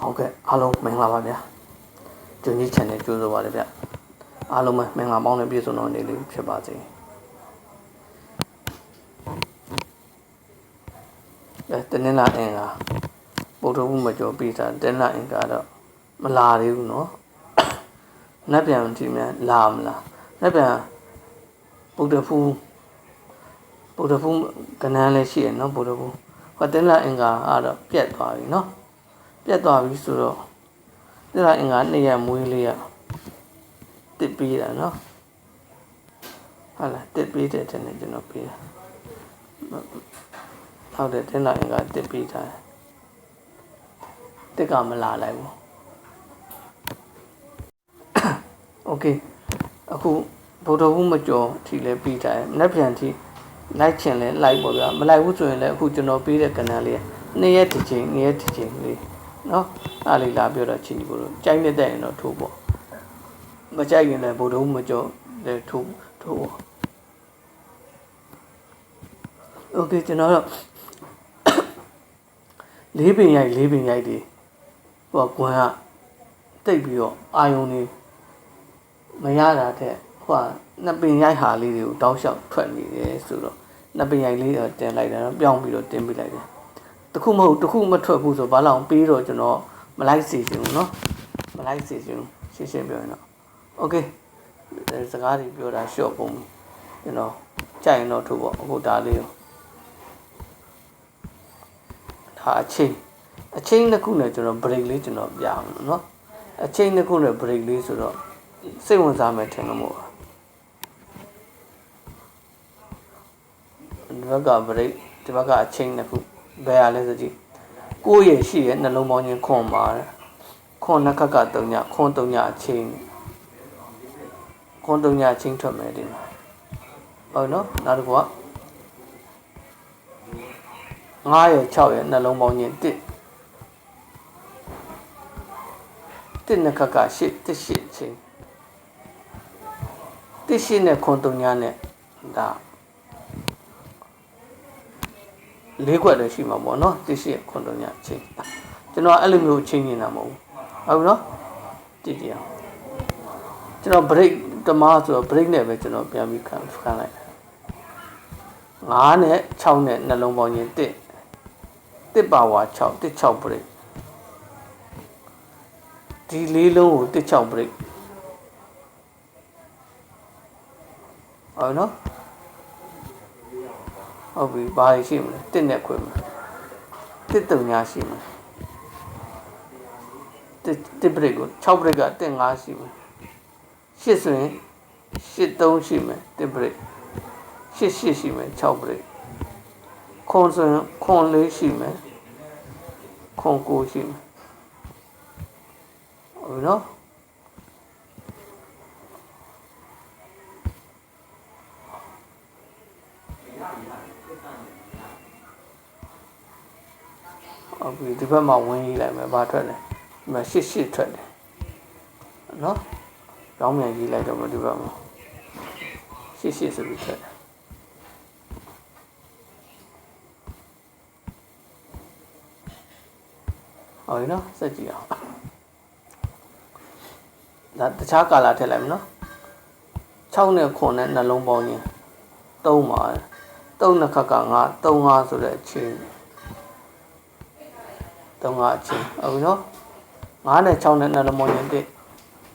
ဟုတ်ကဲ့အားလုံးမင်္ဂလာပါဗျာကျွန်းကြီး channel ကြိုးဆိုပါလေဗျအားလုံးပဲမင်္ဂလာပေါင်းနဲ့ပြည့်စုံတော်နေလေးဖြစ်ပါစေအဲတနင်္လာအင်္ဂါပုဒ်တော်ဘူးမကြောပြီးတာတနင်္လာအင်္ဂါတော့မလာသေးဘူးเนาะနတ်ပြန်ကြည့်မြန်လာမလားနတ်ပြန်ပုဒ်တော်ဘူးပုဒ်တော်ဘူးကနန်းလည်းရှိရเนาะပုဒ်တော်ဘူးဟောတနင်္လာအင်္ဂါကတော့ပြတ်သွားပြီเนาะ ပြတ်သွားပြီဆိုတော့ဒီလားအင်္ဂါနှစ်ရက်မွေးလေးရတစ်ပြီးတာနော်ဟုတ်လားတစ်ပြီးတဲ့တဲ့ကျွန်တော်ပြီးတာဟုတ်တယ်တင်လာအင်္ဂါတစ်ပြီးတာတစ်ကမလာလိုက်ဘူးโอเคအခုဗုဒ္ဓဘုမကျော်ထီလဲပြီးတာမနေ့ပြန်ထီလိုက်ချင်လဲလိုက်ပေါ့ဗျာမလိုက်ဘူးဆိုရင်လည်းအခုကျွန်တော်ပေးတဲ့ကဏ္ဍလေးနှစ်ရက်တစ်ချိန်နှစ်ရက်တစ်ချိန်လေး နော်အဲ့လေးလာပြောတော့ချင်းဒီဘိုးတို့ကြိုက်နေတဲ့ရင်တော့ထိုးပေါ့မကြိုက်ရင်လည်းဘိုးတို့မကြောလည်းထိုးထိုးပေါ့ okay ကျွန်တော်တော့လေးပင်ရိုက်လေးပင်ရိုက်တွေဟိုကွန်ကတိတ်ပြီးတော့အာယုံတွေမရတာတဲ့ဟိုကနှစ်ပင်ရိုက်ဟာလေးတွေကိုတောက်လျှောက်ထွက်နေတယ်ဆိုတော့နှစ်ပင်ရိုက်လေးတော့တင်လိုက်တယ်နော်ပြောင်းပြီးတော့တင်ပြလိုက်တယ် တခုမဟုတ်တခုမထွက်ဘူးဆိုဘာလို့ပြီးတော့ကျွန်တော်မလိုက်စီချင်ဘူးเนาะမလိုက်စီချင်ဘူးရှင်းရှင်းပြောရင်တော့โอเคစကားတွေပြောတာရှော့ပုံကျွန်တော်ကြိုက်ရင်တော့ထုတ်ပေါ့အခုဒါလေးရောဒါအချင်းအချင်းတစ်ခုနဲ့ကျွန်တော် break လေးကျွန်တော်ပြအောင်เนาะအချင်းတစ်ခုနဲ့ break လေးဆိုတော့စိတ်ဝင်စားမယ်ထင်လို့မို့ဒီဘက်က break ဒီဘက်ကအချင်းတစ်ခု ဘယ်ရလဲဆိုကြည့်ကိုယ့်ရဲ့ရှိရဲ့နှလုံးပေါင်းချင်းခွန်ပါခွန်နှစ်ခက်ကတုံညခွန်တုံညအချင်းခွန်တုံညအချင်းထွက်မယ်ဒီမှာဟုတ်နော်နောက်တစ်ခုက9ရဲ့6ရဲ့နှလုံးပေါင်းချင်း1 1နှစ်ခက်က8 1 8ချင်း1 8နဲ့ခွန်တုံညနဲ့ဒါ လေးခွက်လည်းရှိမှာပေါ့နော်တစ်ရှိခွန်တုံညချင်းကျွန်တော်အဲ့လိုမျိုးချင်းနေတာမဟုတ်ဘူးဟုတ်နော်ကြည့်ကြည့်အောင်ကျွန်တော် break တမားဆိုတော့ break နဲ့ပဲကျွန်တော်ပြန်ပြီးခံခံလိုက်9နဲ့6နဲ့နှလုံးပေါင်းချင်း1 1ပါဝါ6 1 6 break ဒီလေးလုံးကို1 6 break ဟုတ်နော် ဟုတ်ပြီဘာရှိမလဲတစ်နဲ့ခွဲမလဲတစ်တုံညာရှိမလဲတစ်တစ်ဘရိတ်ကို6ဘရိတ်ကတစ်5ရှိမယ်ရှစ်ဆိုရင်ရှစ်3ရှိမယ်တစ်ဘရိတ်ရှစ်ရှစ်ရှိမယ်6ဘရိတ်ခွန်ဆိုရင်ခွန်4ရှိမယ်ခွန်9ရှိမယ်ဟုတ်နော်ဟုတ်ပြီဒီ ဘက်မှာဝင်ရေးလိုက်မယ်ဘာထွက်လဲဒီမှာရှစ်ရှစ်ထွက်တယ်နော်ကြောင်းမြန်ရေးလိုက်တော့မဒီဘက်မှာရှစ်ရှစ်ဆိုပြီးထွက်တယ်ဟုတ်ပြီနော်စက်ကြည့်အောင်ဒါတခြားကာလာထည့်လိုက်မယ်နော်6နဲ့9နဲ့နှလုံးပေါင်းခြင်း3ပါ3နှစ်ခက်က9 3 5ဆိုတဲ့အချင်း 3ကအချင်းဟုတ်ပြီနော်9နဲ့6နဲ့နှလုံးပေါင်းခြင်း1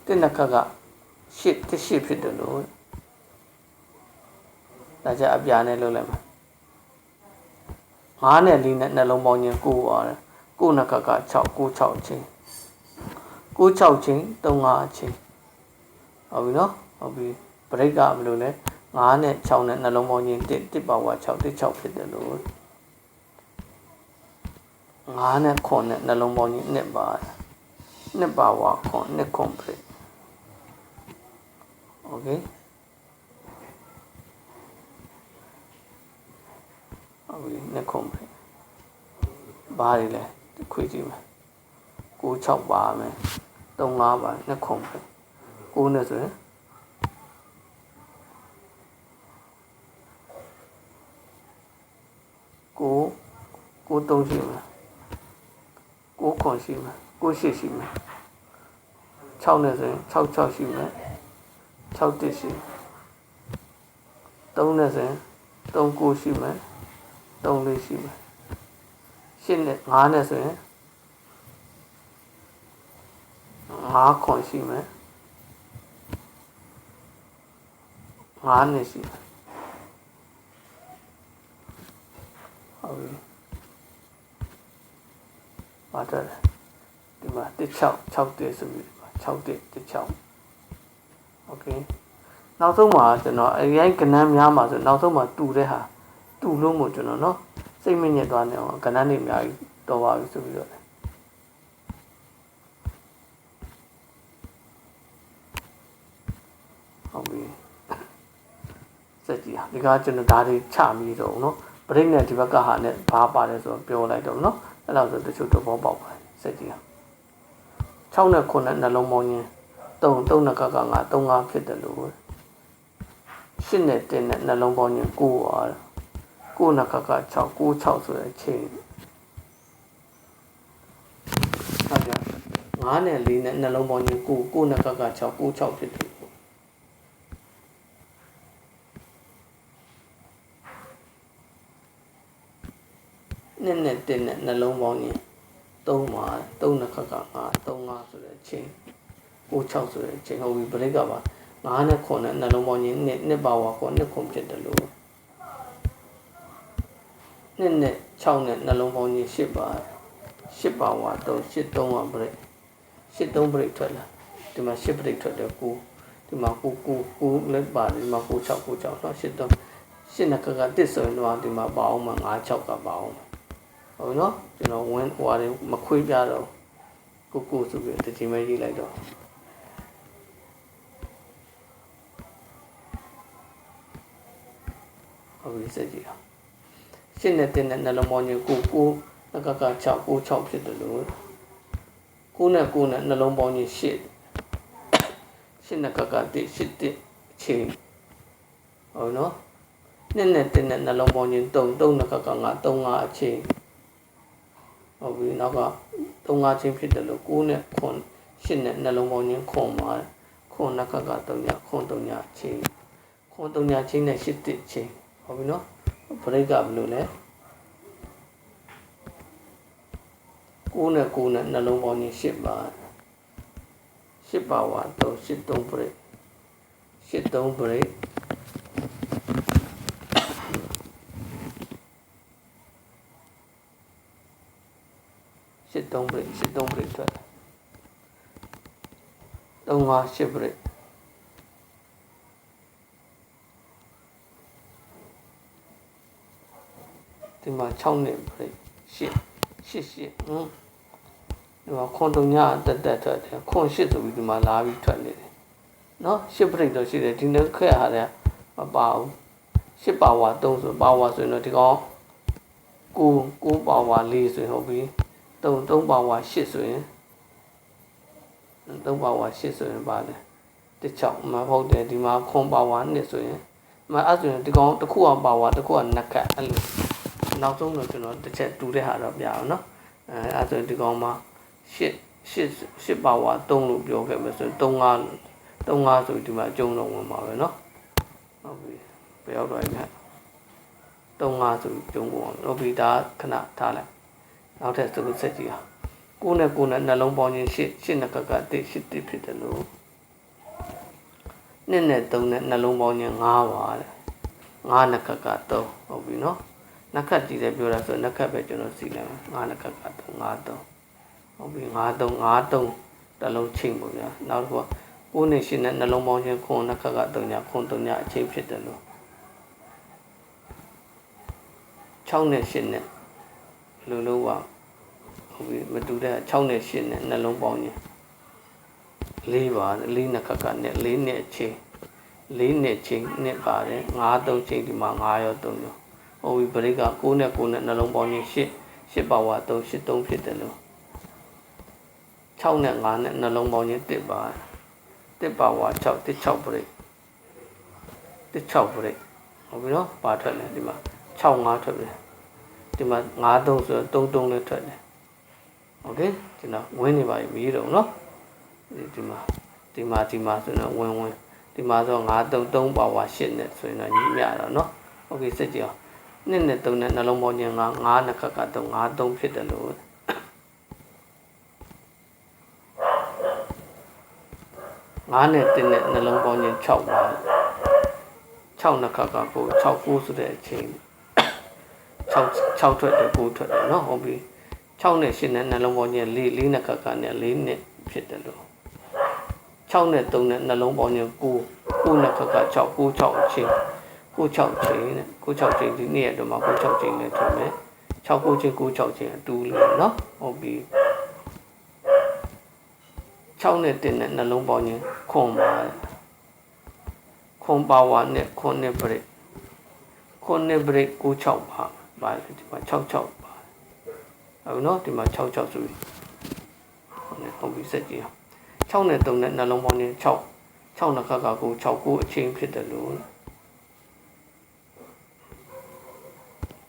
1နှစ်ခက်က8 1 8ဖြစ်တယ်လို့ဒါကြအပြာနဲ့လုပ်လိုက်မှာ9နဲ့4နဲ့နှလုံးပေါင်းခြင်း9ပါတယ်9နှစ်ခက်က6 9 6ချင်း9 6ချင်း3 5ချင်းဟုတ်ပြီနော်ဟုတ်ပြီဘရိတ်ကဘယ်လိုလဲ9နဲ့6နဲ့နှလုံးပေါင်းချင်း1 1ပါဝါ6 1 6ဖြစ်တယ်လို့ 9နဲ့9နဲ့နှလုံးပေါင်းချင်း1ပါ1ပါဝါ9 1 complete okay ဟုတ်ပြီ1 complete ဘာတွေလဲခွေးကြည့်မယ်9 6ပါမယ်3 5ပါ2 complete 9နဲ့ဆိုရင်ကိုကိုသုံးရှိမှာ9 6 ခွန်ရှိမယ်6ရှိရှိမယ်6နဲ့ဆိုရင်6 6ရှိမယ်6တစ်ရှိ3နဲ့ဆိုရင်3 9ရှိမယ်3လေးရှိမယ်8နဲ့5နဲ့ဆိုရင်5ခွန်ရှိမယ်5နဲ့ရှိမယ်ဟုတ်ပြီ ပါတယ်ဒီမှာ16 6တက်ဆိုပြီး6တက်16 okay နောက်ဆုံးမှာကျွန်တော်အရင်ကဏ္ဍများမှာဆိုနောက်ဆုံးမှာတူတဲ့ဟာတူလို့မို့ကျွန်တော်เนาะစိတ်မညစ်သွားနေအောင်ကဏ္ဍတွေအများကြီးတော်ပါပြီဆိုပြီးတော့ဟုတ်ပြီစက်ကြီးဟာဒီကကျွန်တော်ဒါတွေချပြီးတော့เนาะပရိနဲ့ဒီဘက်ကဟာနဲ့ဘာပါတယ်ဆိုတော့ပြောလိုက်တော့เนาะ အဲ့လောက်ဆိုတချို့တော့ဘောပေါက်ပါတယ်စက်ကြီးဟာ6နဲ့9နဲ့နှလုံးပေါင်းချင်း3 3နဲ့ကက9 3 5ဖြစ်တယ်လို့8နဲ့10နဲ့နှလုံးပေါင်းချင်း9ပါ9နဲ့ကက6 9 6ဆိုတဲ့အချိန်ဟုတ်ကြ9နဲ့4နဲ့နှလုံးပေါင်းချင်း9 9နဲ့ကက6 9 6ဖြစ်တယ် နှစ်နဲ့တင်နဲ့နှလုံးပေါင်းရင်3မှာ3နှစ်ခက်က5 3 5ဆိုတဲ့အချိန်6 6ဆိုတဲ့အချိန်ဟုတ်ပြီဘရိတ်ကပါ9နဲ့9နဲ့နှလုံးပေါင်းရင်နှစ်နှစ်ပါဝါကိုနှစ်ခုဖြစ်တယ်လို့နှစ်နဲ့6နဲ့နှလုံးပေါင်းရင်10ပါ10ပါဝါ3 8 3ပါဘရိတ်8 3ဘရိတ်ထွက်လာဒီမှာ10ဘရိတ်ထွက်တယ်9ဒီမှာ9 9 9လက်ပါတယ်ဒီမှာ9 6 9 6တော့8 3 8နှစ်ခက်ကတစ်ဆိုရင်တော့ဒီမှာပါအောင်မှာ9 6ကပါအောင် ဟုတ်နော်ကျွန်တော်ဝင်းဟိုဟာတွေမခွေးပြတော့ကိုကိုဆိုပြီးတချိန်မဲရေးလိုက်တော့ဟုတ်ပြီစက်ကြည့်အောင်ရှင်းနေတဲ့နဲ့နှလုံးပေါင်းကြီးကိုကိုငကက6 9 6ဖြစ်တယ်လို့ကိုနဲ့ကိုနဲ့နှလုံးပေါင်းကြီး8ရှင်းနဲ့ကကတိ8တစ်ချိန်ဟုတ်နော်နဲ့နဲ့တဲ့နဲ့နှလုံးပေါင်းကြီး3 3နကက9 3 5အချိန် ဟုတ်ပြီနောက်က3 5ချင်းဖြစ်တယ်လို့9နဲ့ခွန်8နဲ့နှလုံးပေါင်းချင်းခွန်ပါခွန်နကက3ညခွန်3ညချင်းခွန်3ညချင်းနဲ့8တစ်ချင်းဟုတ်ပြီနော်ဘရိတ်ကဘယ်လိုလဲ9နဲ့9နဲ့နှလုံးပေါင်းချင်း8ပါ8ပါဝါ3 8 3ဘရိတ်8 3ဘရိတ် 3ဘရိတ်စစ်3ဘရိတ်ထွက်3 5 8ဘရိတ်ဒီမှာ6နှစ်ဘရိတ်8 8 8ဟွန်းဒီမှာခွန်တုံညတက်တက်ထွက်တယ်ခွန်8ဆိုပြီးဒီမှာလာပြီးထွက်နေတယ်နော်8ဘရိတ်တော့ရှိတယ်ဒီနေ့ခက်ရတယ်မပါဘူး8ပါဝါ3ဆိုပါဝါဆိုရင်တော့ဒီကောင်9 9ပါဝါ4ဆိုရင်ဟုတ်ပြီ 3 3ပါဝါ8ဆိုရင်3ပါဝါ8ဆိုရင်ပါလေတစ်ချောင်းမဟုတ်တယ်ဒီမှာခွန်ပါဝါ2ဆိုရင်မအဲ့ဆိုရင်ဒီကောင်တစ်ခုအောင်ပါဝါတစ်ခုကနှစ်ခတ်အဲ့လိုနောက်ဆုံးတော့ကျွန်တော်တစ်ချက်တူတဲ့ဟာတော့ပြအောင်နော်အဲအဲ့ဆိုရင်ဒီကောင်မှာ8 8 8ပါဝါ3လို့ပြောခဲ့မယ်ဆိုရင်3 5 3 5ဆိုဒီမှာအကျုံးတော့ဝင်ပါပဲနော်ဟုတ်ပြီဘယ်ရောက်တော့လဲ3 5ဆိုကျုံးကုန်အောင်ဟုတ်ပြီဒါခဏထားလိုက် နောက်ထပ်သူဆက်ကြည့်အောင်ကိုနဲ့ကိုနဲ့နှလုံးပေါင်းခြင်းရှစ်ရှစ်နှစ်ကကတိရှစ်တိဖြစ်တယ်လို့နှစ်နဲ့သုံးနဲ့နှလုံးပေါင်းခြင်း၅ပါတဲ့၅နှစ်ကက3ဟုတ်ပြီနော်နှစ်ခတ်ကြည့်တယ်ပြောတာဆိုနှစ်ခတ်ပဲကျွန်တော်စီလိုက်မှာ၅နှစ်ကက3 5 3ဟုတ်ပြီ5 3 5 3တလုံးချိန်ပေါ့ဗျာနောက်တစ်ခုကကိုနဲ့ရှစ်နဲ့နှလုံးပေါင်းခြင်းခွန်နှစ်ခတ်က3ညခွန်3ညအချိန်ဖြစ်တယ်လို့6နဲ့8နဲ့လူလုံးက ဟုတ်ပြီမတူတဲ့6နဲ့8နဲ့နှလုံးပေါင်းရင်၄ပါ၄နှစ်ခက်ကနဲ့၄နှစ်အချိန်၄နှစ်ချိန်နှစ်ပါတယ်၅၃ချိန်ဒီမှာ9ရော3ရောဟုတ်ပြီဘရိတ်က9နဲ့9နဲ့နှလုံးပေါင်းရင်8 8ပါဝါ3 8 3ဖြစ်တယ်လို့6နဲ့9နဲ့နှလုံးပေါင်းရင်1ပါ1ပါဝါ6 1 6ဘရိတ်1 6ဘရိတ်ဟုတ်ပြီနော်ပါထွက်တယ်ဒီမှာ6 5ထွက်တယ်ဒီမှာ9 3ဆိုတော့3 3လည်းထွက်တယ် โอเคကျွန်တော်ဝင်နေပါပြီပြီးတော့เนาะဒီမှာဒီမှာဒီမှာဆိုတော့ဝင်ဝင်ဒီမှာဆို9 3 3ပါဝါ8နဲ့ဆိုရင်တော့ညီမျှတော့เนาะโอเคစက်ကြည့်အောင်နှစ်နဲ့3နဲ့နှလုံးပေါင်းခြင်းက9နှစ်ခက်က3 9 3ဖြစ်တယ်လို့9နဲ့1နဲ့နှလုံးပေါင်းခြင်း6ပါ6နှစ်ခက်ကကို6 9ဆိုတဲ့အချိန်6 6ထွက်တယ်9ထွက်တယ်เนาะဟုတ်ပြီ 6နဲ့8နဲ့နှလုံးပေါင်းခြင်း4 4နဲ့ခက်ခါနဲ့4နဲ့ဖြစ်တယ်လို့6နဲ့3နဲ့နှလုံးပေါင်းခြင်း9 9နဲ့ခက်ခါ6 9 6ချင်း9 6ချင်းနဲ့9 6ချင်းဒီနေ့ရတော့မှာ9 6ချင်းနဲ့ထုံမယ်6 9ချင်း9 6ချင်းအတူလို့နော်ဟုတ်ပြီ6နဲ့1နဲ့နှလုံးပေါင်းခြင်းခွန်ပါခွန်ပါဝါနဲ့ခွန်နဲ့ break ခွန်နဲ့ break 96ပါပါဒီမှာ66 ဟုတ်နော်ဒီမှာ6 6ဆိုပြီးဟုတ်နေဟုတ်ပြီစက်ကြည့်အောင်6နဲ့3နဲ့နှလုံးပေါင်းခြင်း6 6နှစ်ခါကကို6 9အချင်းဖြစ်တယ်လို့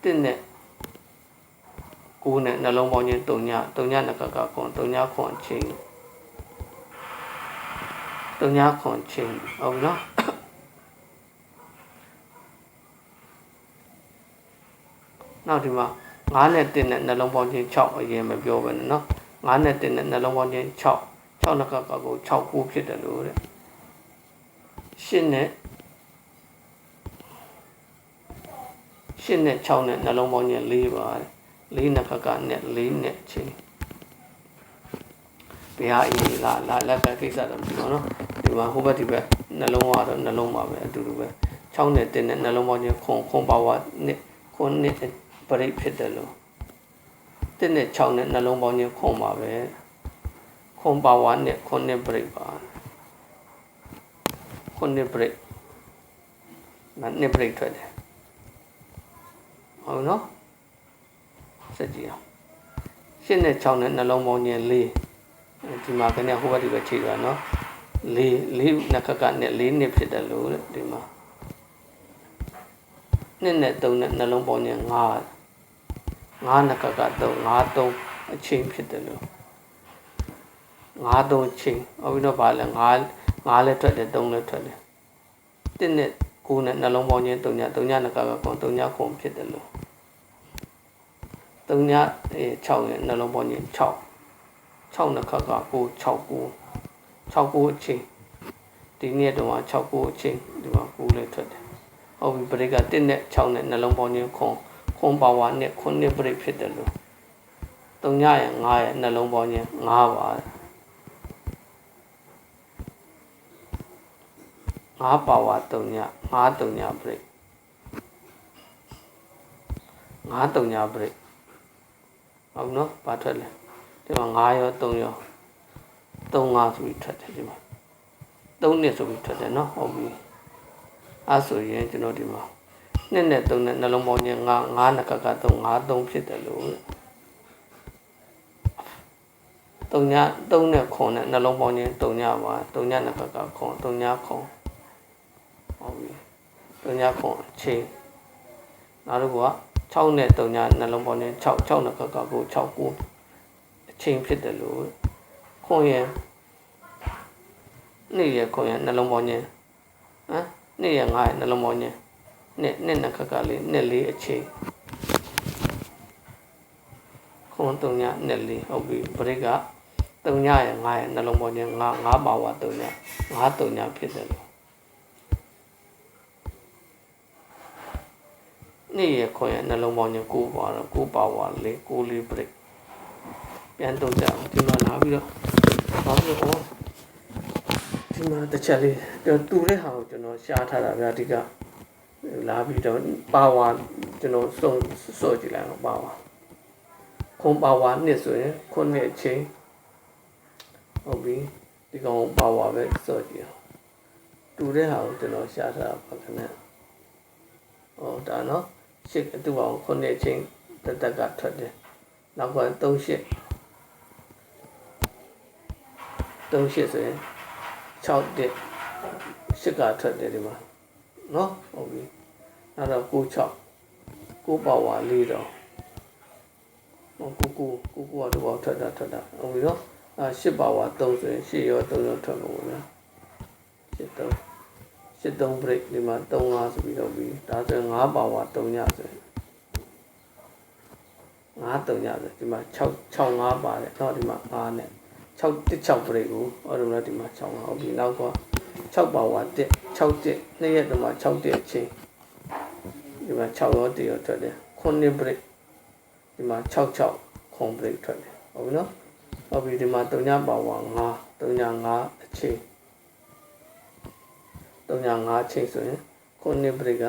တင်းနဲ့9နဲ့နှလုံးပေါင်းခြင်း3ည3ညနှစ်ခါကခွန်3ညခွန်အချင်း3ညခွန်ချင်းဟုတ်နော်နောက်ဒီမှာ9 9နဲ့1နဲ့နှလုံးပေါင်းချင်း6အရင်မပြောပဲနော်9နဲ့1နဲ့နှလုံးပေါင်းချင်း6 6နှစ်ကကကို6 9ဖြစ်တယ်လို့တဲ့8နဲ့8နဲ့6နဲ့နှလုံးပေါင်းချင်း4ပါတဲ့4နှစ်ကကနဲ့4နဲ့ချင်းဘယ်ဟာအရင်လာလာလက်ကကိစ္စတော့ဒီမှာနော်ဒီမှာဟိုဘက်ဒီဘက်နှလုံးကတော့နှလုံးပါပဲအတူတူပဲ6နဲ့1နဲ့နှလုံးပေါင်းချင်းခွန်ခွန်ပါဝါနဲ့ခွန်နဲ့ ပရိတ်ဖြစ်တယ်လို့တစ်နဲ့6နဲ့နှလုံးပေါင်းခြင်းခွန်ပါပဲခွန်ပါဝါနဲ့ခွန်နဲ့ပရိတ်ပါခွန်နဲ့ပရိတ်မနဲ့ပရိတ်ထွက်တယ်ဟုတ်နော်စက်ကြည့်အောင်ရှင်းနဲ့6နဲ့နှလုံးပေါင်းခြင်း4ဒီမှာကနေဟိုဘက်ဒီဘက်ချိန်သွားနော်4 4နှစ်ခက်ကနဲ့4နှစ်ဖြစ်တယ်လို့ဒီမှာနှစ်နဲ့3နဲ့နှလုံးပေါင်းခြင်း5 9နှစ်ကက3 5 3အချိန်ဖြစ်တယ်လို့9 3အချိန်ဟောပြီးတော့ဗာလဲ9 9လည်းထွက်တယ်3လည်းထွက်တယ်တစ်နဲ့9နဲ့နှလုံးပေါင်းခြင်း3ည3ညနှစ်ကကကွန်3ညကွန်ဖြစ်တယ်လို့3ည6ရဲ့နှလုံးပေါင်းခြင်း6 6နှစ်ခက9 6 9 6 9အချိန်ဒီနေ့တော့6 9အချိန်ဒီမှာ9လည်းထွက်တယ်ဟုတ်ပြီပရိက1နဲ့6နဲ့နှလုံးပေါင်းခြင်းခွန် ခွန်ပါဝါနဲ့ခွန်နှစ်ပရိတ်ဖြစ်တယ်လို့တုံညရဲ့9ရဲ့နှလုံးပေါင်းခြင်း9ပါ9ပါဝါတုံည9တုံညပရိတ်9တုံညပရိတ်ဟုတ်နော်ဘာထွက်လဲဒီမှာ9ရော3ရော3 5ဆိုပြီးထွက်တယ်ဒီမှာ3နှစ်ဆိုပြီးထွက်တယ်နော်ဟုတ်ပြီအဲဆိုရင်ကျွန်တော်ဒီမှာ နှစ်နဲ့သုံးနဲ့နှလုံးပေါင်းခြင်း9 9နှစ်ကက3 5 3ဖြစ်တယ်လို့တုံညာ3နဲ့ခွန်နဲ့နှလုံးပေါင်းခြင်းတုံညာပါတုံညာနှစ်ကကခွန်တုံညာခွန်ဟုတ်ပြီတုံညာခွန်အချိန်နောက်တစ်ခုက6နဲ့တုံညာနှလုံးပေါင်းခြင်း6 6နှစ်ကကကို6 9အချိန်ဖြစ်တယ်လို့ခွန်ရဲ့နေ့ရခွန်ရဲ့နှလုံးပေါင်းခြင်းဟမ်နေ့ရ9ရဲ့နှလုံးပေါင်းခြင်း နှစ်နှစ်နှစ်ခက်ကလေးနှစ်လေးအချိန်ခွန်တုံညနှစ်လေးဟုတ်ပြီဘရိတ်ကတုံညရဲ့9ရဲ့နှလုံးပေါင်းခြင်း9 9ပါဝါတုံည9တုံညဖြစ်တယ်လို့နေ့ရခွန်ရဲ့နှလုံးပေါင်းခြင်း9ပါတော့9ပါဝါလေး9လေးဘရိတ်ပြန်တုံကြအောင်ဒီမှာလာပြီးတော့ဘာလို့ဩဒီမှာတစ်ချက်လေးတူတဲ့ဟာကိုကျွန်တော်ရှားထားတာဗျာဒီက လာပြီးတော့ပါဝါကျွန်တော်စုံစော့ကြည့်လိုက်အောင်ပါဝါခွန်ပါဝါနှစ်ဆိုရင်ခုနှစ်အချိန်ဟုတ်ပြီဒီကောင်ပါဝါပဲစော့ကြည့်အောင်တူတဲ့ဟာကိုကျွန်တော်ရှာထားတာပါခင်ဗျဟောဒါနော်ရှစ်တူအောင်ခုနှစ်အချိန်တက်တက်ကထွက်တယ်နောက်က3ရှစ်3ရှစ်ဆိုရင်6တက်ရှစ်ကထွက်တယ်ဒီမှာနော်ဟုတ်ပြီ အဲ့တော့ကို6ကိုပါဝါ4တော့ကိုကိုကိုကိုကတော့ဘောက်ထက်တာထက်တာဟုတ်ပြီနော်အဲ8ပါဝါ3ဆိုရင်8ရော3ရောထက်လို့ပေါ့ဗျာ8တော့8 3 break ဒီမှာ3 5ဆိုပြီးတော့ပြီးဒါဆိုရင်5ပါဝါ3ညဆိုရင်5 3ညဆိုဒီမှာ6 6 5ပါတယ်တော့ဒီမှာ5နဲ့6 1 6 break ကိုအဲ့လိုလဲဒီမှာ6 5ဟုတ်ပြီနောက်က6ပါဝါ1 6 1နှစ်ရက်တမှာ6 1အချင်း ဒီမှာ6ရော1ရောထွက်တယ်9 break ဒီမှာ66 con break ထွက်တယ်ဟုတ်ပြီနော်ဟုတ်ပြီဒီမှာ3ညပါဝါ9 3ည5အချိန်3ည5အချိန်ဆိုရင် con break က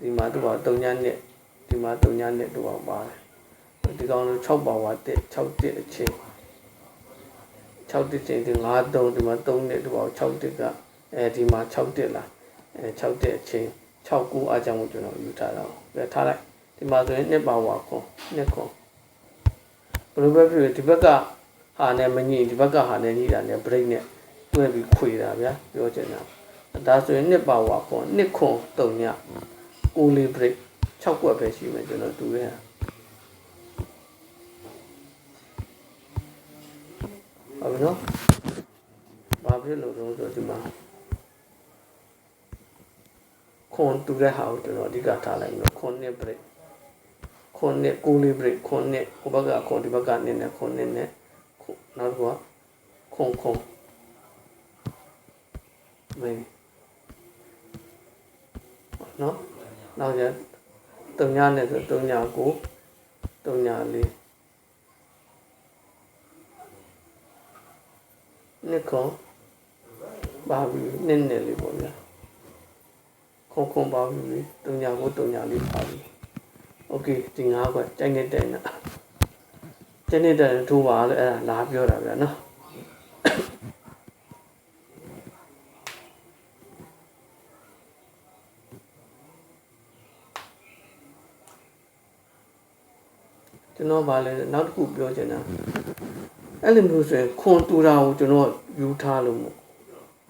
ဒီမှာသူက3ညနဲ့ဒီမှာ3ညနဲ့သူကပါတယ်ဒီကောင်လို့6ပါဝါ1 6 1အချိန်6တစ်ချိန်ဒီ9 3ဒီမှာ3နဲ့သူက6တစ်ကအဲဒီမှာ6တစ်လားအဲ6တစ်အချိန် 6 9အကြောင်းကိုကျွန်တော်ယူထားတာပဲထားလိုက်ဒီမှာဆိုရင်နှစ်ပါဝါခွန်နှစ်ခွန်ဘယ်လိုပဲဖြစ်ဖြစ်ဒီဘက်ကဟာနဲ့မညိဒီဘက်ကဟာနဲ့ညိတာနဲ့ break နဲ့တွဲပြီးခွေတာဗျာပြောချင်တာဒါဆိုရင်နှစ်ပါဝါခွန်နှစ်ခွန်တုံညကိုလေး break 6ကွက်ပဲရှိမယ်ကျွန်တော်တူရဲဟုတ်ပြီနော်ဘာဖြစ်လို့လဲဆိုတော့ဒီမှာ ခွန်တူတဲ့ဟာကိုကျွန်တော်အဓိကထားလိုက်မယ်ခွန်နှစ် break ခွန်နဲ့ကိုလေး break ခွန်နဲ့ဟိုဘက်ကခွန်ဒီဘက်ကနင်းနဲ့ခွန်နဲ့နဲ့နောက်တစ်ခုကခွန်ခွန်မေးနော်နောက်ကျတုံညာနဲ့ဆိုတုံညာကိုတုံညာလေးနှစ်ခွန်ဘာပြီးနင်းနဲ့လေးပေါ့ဗျာ ခွန်ခွန်ပါပြီးတုံညာကိုတုံညာလေးပါပြီးโอเคဒီငါးခွက်ကြိုက်နေတဲ့နာကျင်းနေတဲ့ထိုးပါလေအဲ့ဒါလာပြောတာဗျာနော်ကျွန်တော်ဗာလဲနောက်တစ်ခုပြောချင်တာအဲ့လိုမျိုးဆိုရင်ခွန်တူတာကိုကျွန်တော်ယူထားလို့မို့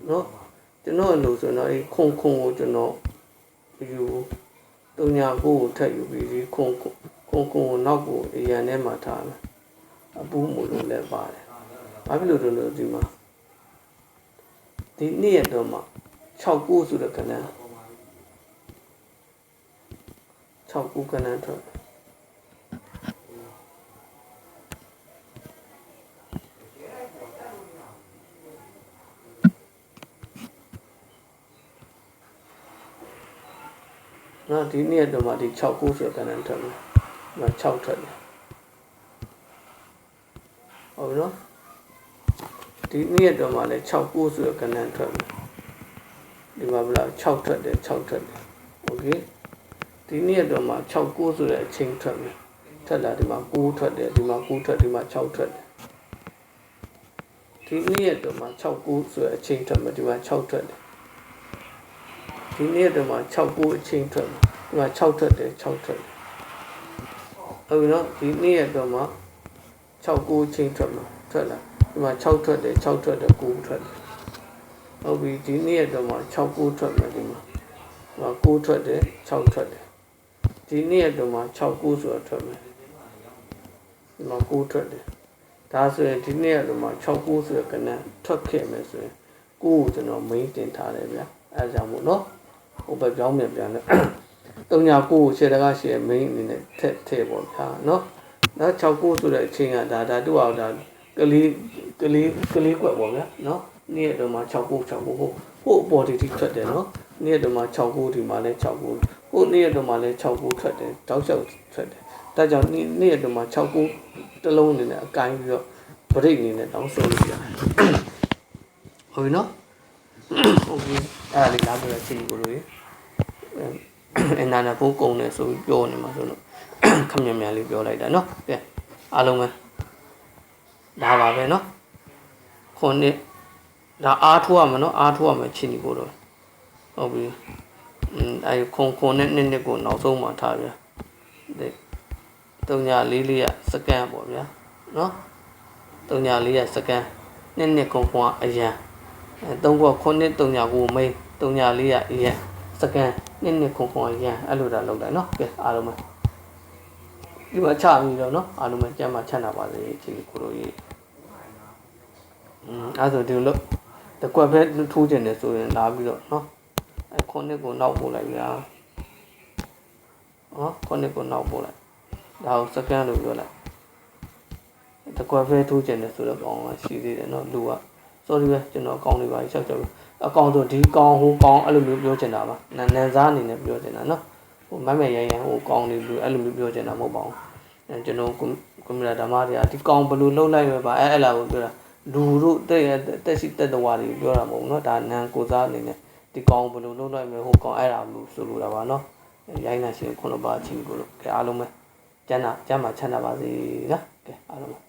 နော်ကျွန်တော်အလို့ဆိုတော့အဲ့ခွန်ခွန်ကိုကျွန်တော် ယူတုံညာကိုကိုထက်ယူပြီးဒီခွန်ခွန်ခွန်ခွန်ကိုနောက်ကိုအရန်ထဲမှာထားမယ်အပူးမို့လို့လည်းပါတယ်ဘာဖြစ်လို့လဲဒီမှာဒီနေ့ရတော့မှ6ကိုဆိုတဲ့ကဏ္ဍ6ကိုကဏ္ဍထွက် နော်ဒီနေ့တော့မှဒီ6 9ဆိုတဲ့ကဏ္ဍထွက်မယ်။နော်6ထွက်တယ်။ဟုတ်ပြီနော်။ဒီနေ့တော့မှလည်း6 9ဆိုတဲ့ကဏ္ဍထွက်မယ်။ဒီမှာဘလား6ထွက်တယ်6ထွက်တယ်။ Okay ။ဒီနေ့တော့မှ6 9ဆိုတဲ့အချင်းထွက်မယ်။ထွက်လာဒီမှာ9ထွက်တယ်ဒီမှာ9ထွက်ဒီမှာ6ထွက်တယ်။ဒီနေ့တော့မှ6 9ဆိုတဲ့အချင်းထွက်မယ်ဒီမှာ6ထွက်တယ် ဒီနေ့တော့မှ6ကိုအချိန်ထွက်မယ်ဒီမှာ6ထွက်တယ်6ထွက်တယ်ဟုတ်ပြီနော်ဒီနေ့တော့မှ6ကိုအချိန်ထွက်မှာထွက်လာဒီမှာ6ထွက်တယ်6ထွက်တယ်9ထွက်တယ်ဟုတ်ပြီဒီနေ့တော့မှ6 9ထွက်မယ်ဒီမှာဒီမှာ9ထွက်တယ်6ထွက်တယ်ဒီနေ့တော့မှ6 9ဆိုတော့ထွက်မယ်ဒီမှာ9ထွက်တယ်ဒါဆိုရင်ဒီနေ့တော့မှ6 9ဆိုရကနန်းထွက်ခဲ့မယ်ဆိုရင်9ကိုကျွန်တော် main တင်ထားတယ်ဗျာအဲဒါကြောင့်မို့နော် ဟိုဘက်ကြောင်းပြန်ပြန်နဲ့တုံညာကိုရှယ်တကရှယ် main အနေနဲ့ထက်ထည့်ပေါ့ဗျာနော်နော်6ကိုဆိုတဲ့အချိန်ကဒါဒါတူအောင်ဒါကလေးကလေးကလေးကွက်ပေါ့ဗျာနော်နေ့ရက်တော့မှ6ကို6ကိုဟိုဟိုအပေါ်ဒီဒီထွက်တယ်နော်နေ့ရက်တော့မှ6ကိုဒီမှာလဲ6ကိုဟိုနေ့ရက်တော့မှလဲ6ကိုထွက်တယ်တောက်လျှောက်ထွက်တယ်ဒါကြောင့်နေ့နေ့ရက်တော့မှ6ကိုတစ်လုံးအနေနဲ့အကိုင်းပြီးတော့ဗရိတ်အနေနဲ့တောင်းဆိုလို့ရတယ်ဟုတ်ပြီနော်ဟုတ်ပြီအဲ့ဒါလေးလာပြီးတော့ချိန်ကိုလို့ ရအနာနာပိုးကုံနေဆိုပြီးပြောနေမှာဆိုတော့ခက်မြန်မြန်လေးပြောလိုက်တာနော်ကဲအားလုံးပဲဒါပါပဲနော်ခုနှစ်ဒါအားထိုးရမှာနော်အားထိုးရမှာချင်းဒီကိုတော့ဟုတ်ပြီอืมအဲခုံခုံနဲ့နှစ်နှစ်ကိုနောက်ဆုံးမှထားဗျာဒီ3ည4လေးရစကန်ပေါ့ဗျာနော်3ည4ရစကန်နှစ်နှစ်ခုံခုံအရန်အဲ3ခုခုနှစ်3ညကိုမိန်3ည4ရအရန်စကန် နှစ်နှစ်ခုံခုံအရန်အဲ့လိုတာလောက်တယ်နော်ကဲအားလုံးပဲဒီမှာချပြီးတော့နော်အားလုံးပဲကြမ်းမှချမ်းသာပါစေချီကိုလိုကြီးอืมအဲ့ဒါဆိုဒီလိုတကွက်ပဲထိုးကျင်တယ်ဆိုရင်လာပြီးတော့နော်အဲ့ခုနှစ်ကိုနောက်ပို့လိုက်ဗျာနော်ခုနှစ်ကိုနောက်ပို့လိုက်ဒါကိုစကန်လို့ပြောလိုက်တကွက်ပဲထိုးကျင်တယ်ဆိုတော့ကောင်းမှရှိသေးတယ်နော်လူက sorry ပဲကျွန်တော်အကောင့်လေးပါရှောက်ကြောက် အကောင်ဆိုဒီကောင်ဟိုကောင်အဲ့လိုမျိုးပြောချင်တာပါနန်နန်စားအနေနဲ့ပြောချင်တာနော်ဟိုမမဲရရင်ဟိုကောင်လေးလို့အဲ့လိုမျိုးပြောချင်တာမဟုတ်ပါဘူးအဲကျွန်တော်ကွန်ပျူတာဓမ္မတွေကဒီကောင်ဘယ်လိုလှုပ်လိုက်ရပါအဲ့အဲ့လာကိုပြောတာလူတို့တက်တက်ရှိတက်တော်တွေပြောတာမဟုတ်ဘူးနော်ဒါနန်ကိုစားအနေနဲ့ဒီကောင်ဘယ်လိုလှုပ်လိုက်မလဲဟိုကောင်အဲ့ဒါမျိုးဆိုလိုတာပါနော်ရိုင်းနိုင်ရှင်ခုနပါချင်းကိုကဲအားလုံးပဲကျမ်းသာကျမ်းသာချမ်းသာပါစေနော်ကဲအားလုံး